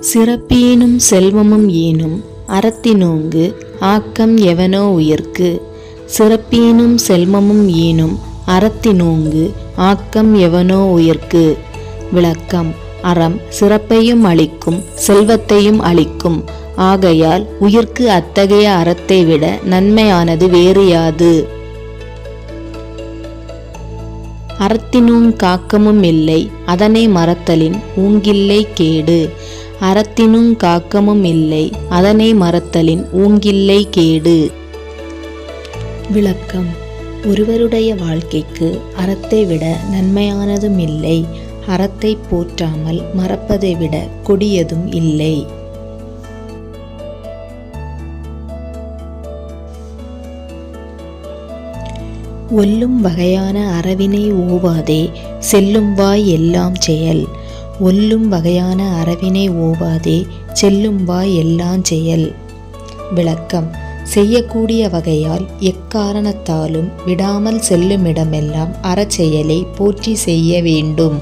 சிறப்பீனும் செல்வமும் ஈனும் அறத்தினோங்கு ஆக்கம் எவனோ உயிர்க்கு. சிறப்பீனும் செல்வமும் ஈனும் அறத்தினோங்கு ஆக்கம் எவனோ உயிர்க்கு. விளக்கம் அறம் சிறப்பையும் அளிக்கும் செல்வத்தையும் அளிக்கும். ஆகையால் உயிர்க்கு அத்தகைய அறத்தை விட நன்மையானது வேறு யாது? அறத்தினும் காக்கமும் இல்லை அதனை மறத்தலின் ஊங்கில்லை கேடு. அறத்தினும் காக்கமும் இல்லை அதனை மறத்தலின் ஊங்கில்லை கேடு. விளக்கம். ஒருவருடைய வாழ்க்கைக்கு அறத்தை விட நன்மையானதும் இல்லை அறத்தை போற்றாமல் மறப்பதை விட கொடியதும் இல்லை. ஒல்லும் வகையான அறவினை ஓவாதே செல்லும் வாய் எல்லாம் செயல். ஒல்லும் வகையான அறவினை ஓவாதே செல்லும் வாய் எல்லாம் செயல். விளக்கம். செய்யக்கூடிய வகையால் எக்காரணத்தாலும் விடாமல் செல்லுமிடமெல்லாம் அறச்செயலை போற்றி செய்ய வேண்டும்.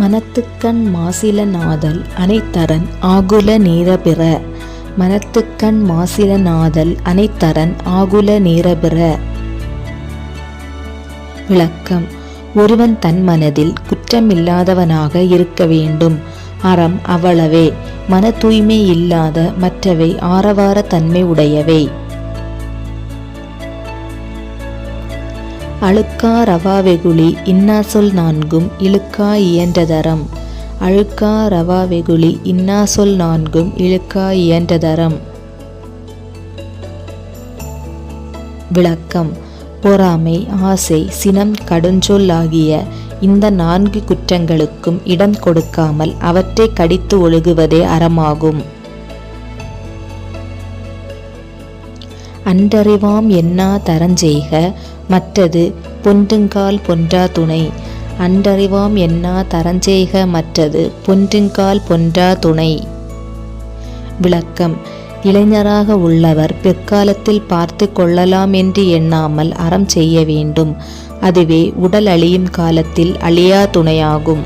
மனத்துக்கண் மாசில நாதல் அனைத்தரன் ஆகுல நீரபிற. மனத்துக்கண் மாசில நாதல் அனைத்தரன் ஆகுல நீரபிற. விளக்கம். ஒருவன் தன் மனதில் குற்றமில்லாதவனாக இருக்க வேண்டும். அறம் அவ்வளவே மன தூய்மை இல்லாத மற்றவை ஆரவார தன்மை உடையவை. அழுக்கா ரவா வெகுளி இன்னா சொல் நான்கும் இழுக்கா இயன்றதரம். அழுக்கா ரவா வெகுளி இன்னா சொல் நான்கும் இழுக்கா இயன்றதரம். விளக்கம். பொறாமை ஆசை சினம் கடுஞ்சொல் ஆகிய இந்த நான்கு குற்றங்களுக்கும் இடம் கொடுக்காமல் அவற்றை கடித்து ஒழுகுவதே அறமாகும். அன்றறிவாம் என்னா தரஞ்செய்க மற்றது பொன்றுங்கால் பொன்றா துணை. அன்றறிவாம் என்னா தரஞ்செய்க மற்றது பொன்றுங்கால் பொன்றா துணை. விளக்கம் இளைஞராக உள்ளவர் பிற்காலத்தில் பார்த்து கொள்ளலாம் என்று எண்ணாமல் அறம் செய்ய வேண்டும். அதுவே உடல் அழியும் காலத்தில் அழியா துணையாகும்.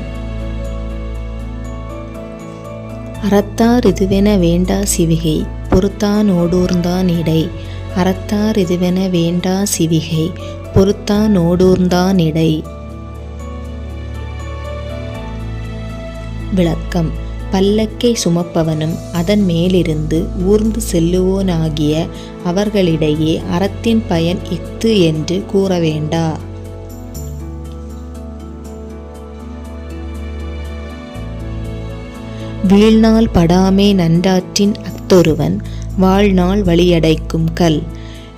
அறத்தார் இதுவென வேண்டா சிவிகை பொறுத்தான் ஓடூர்ந்தான் இடை. அறத்தார் இதுவென வேண்டா சிவிகை பொறுத்தான் ஓடூர்ந்தான் இடை. விளக்கம். பல்லக்கை சுமப்பவனும் அதன் மேலிருந்து ஊர்ந்து செல்லுவோனாகிய அவர்களிடையே அறத்தின் பயன் இஃது என்று கூற வேண்டா வீழ்நாள் படாமே நன்றாற்றின் அத்தொருவன் வாழ்நாள் வழியடைக்கும் கல்.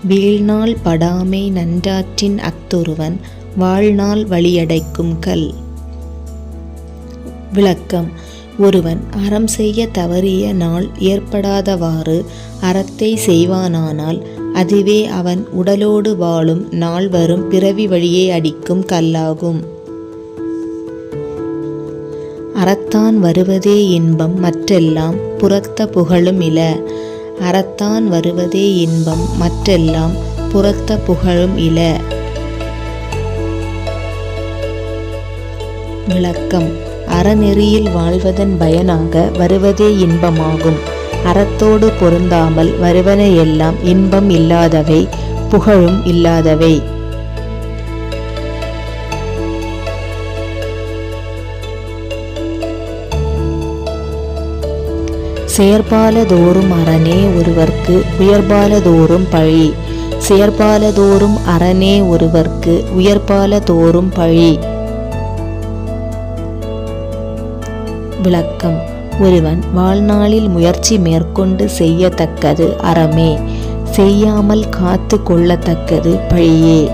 வீழ்நாள் படாமை நன்றாற்றின் அத்தொருவன் வாழ்நாள் வழியடைக்கும் கல். விளக்கம். ஒருவன் அறம் செய்ய தவறிய நாள் ஏற்படாதவாறு அறத்தை செய்வானானால் அதுவே அவன் உடலோடு வாழும் நாள் வரும் பிறவி வழியே அடிக்கும் கல்லாகும். அறத்தான் வருவதே இன்பம் மற்றெல்லாம் புறத்த புகழும் இல. அறத்தான் வருவதே இன்பம் மற்றெல்லாம் புறத்த புகழும் இல. விளக்கம். அறநெறியில் வாழ்வதன் பயனாக வருவதே இன்பமாகும். அறத்தோடு பொருந்தாமல் வருவன எல்லாம் இன்பம் இல்லாதவை புகழும் இல்லாதவை. செயற்பாலதோறும் அரணே ஒருவர்க்கு உயர்பாலதோறும் பழி. செயற்பாலதோறும் அரணே ஒருவர்க்கு உயர்பாலதோறும் பழி. விளக்கம். ஒருவன் வாழ்நாளில் முயற்சி மேற்கொண்டு செய்யத்தக்கது அறமே. செய்யாமல் காத்து கொள்ளத்தக்கது பழியே.